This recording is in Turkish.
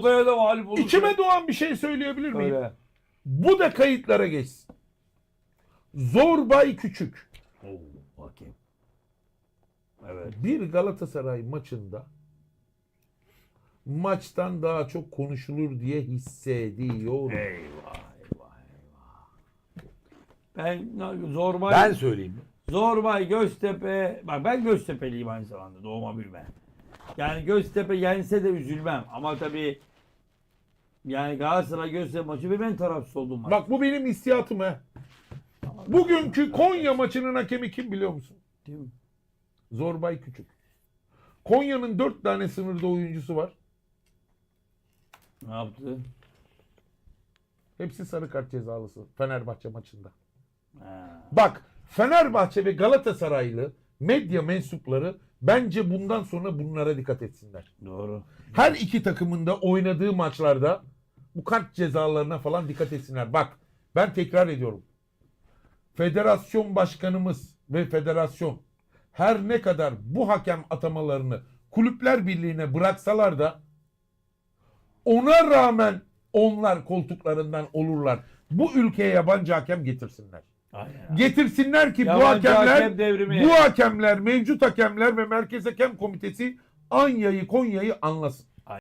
Tokaya da mağlup olursa. İçime doğan bir şey söyleyebilir miyim? Öyle. Bu da kayıtlara geçsin. Zorbay Küçük Oo, bakayım. Evet. bir Galatasaray maçında maçtan daha çok konuşulur diye hissediyorum. Eyvah eyvah eyvah. Ben Zorbay Ben söyleyeyim. Zorbay Göztepe bak ben Göztepe'liyim aynı zamanda doğma büyüme. Yani Göztepe yense de üzülmem ama tabii yani Galatasaray Göztepe maçı ve ben tarafsız oldum maç. Bak bu benim hissiyatım he. Bugünkü Konya maçının hakemi kim biliyor musun? Değil mi? Zorbay Küçük. Konya'nın dört tane sınırda oyuncusu var. Ne yaptı? Hepsi sarı kart cezalısı Fenerbahçe maçında. Ha. Bak Fenerbahçe ve Galatasaraylı medya mensupları bence bundan sonra bunlara dikkat etsinler. Doğru. Her iki takımın da oynadığı maçlarda bu kart cezalarına falan dikkat etsinler. Bak ben tekrar ediyorum. Federasyon başkanımız ve federasyon her ne kadar bu hakem atamalarını kulüpler birliğine bıraksalar da ona rağmen onlar koltuklarından olurlar. Bu ülkeye yabancı hakem getirsinler. Aynen. Getirsinler ki bu Yabancı hakemler hakem devrimi. bu hakemler, mevcut hakemler ve Merkez Hakem Komitesi Anya'yı, Konya'yı anlasın.